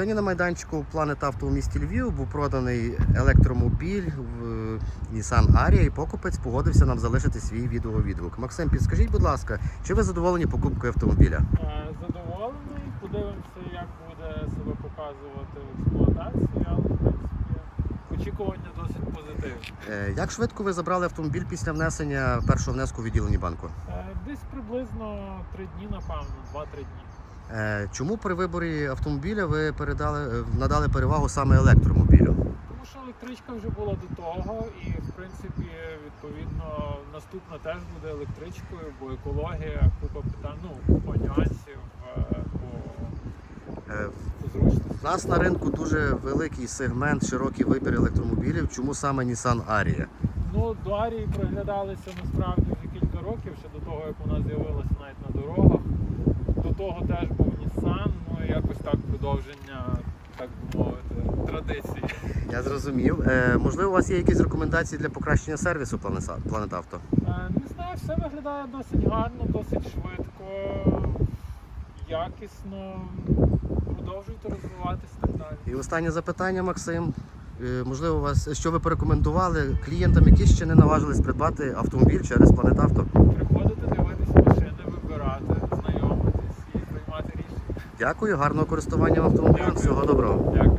Сьогодні на майданчику Planet Auto у місті Львів був проданий електромобіль в Nissan Ariya і покупець погодився нам залишити свій відеовідгук. Максим, підскажіть, будь ласка, чи ви задоволені покупкою автомобіля? Е, Задоволений, подивимося, як буде себе показувати в експлуатації, але в принципі очікування досить позитивні. Е, Як швидко ви забрали автомобіль після внесення першого внеску у відділенні банку? Е, Десь приблизно три дні, напевно, два-три дні. Е, Чому при виборі автомобіля ви передали е, надали перевагу саме електромобілю? Тому що електричка вже була до того, і в принципі, відповідно, наступна теж буде електричкою, бо екологія, купа питань, ну, купа нюансів е, по, по зручності. У нас на ринку дуже великий сегмент, широкий вибір електромобілів. Чому саме Nissan Ariya? Ну, до Арії проглядалися насправді вже кілька років, ще до того, як вона з'явилася навіть на дорогах. До того теж був Nissan, ну і якось так продовження, так би мовити, традиції. Я зрозумів. Е, можливо, у вас є якісь рекомендації для покращення сервісу Planet Planet Auto? Е, Не знаю, все виглядає досить гарно, досить швидко, якісно. Продовжуйте розвиватися і так далі. І останнє запитання, Максим. Е, Можливо, у вас що ви порекомендували клієнтам, які ще не наважились придбати автомобіль через Planet Auto? Приходити, Дякую, гарного користування автомобілем. Всього доброго. Дякую.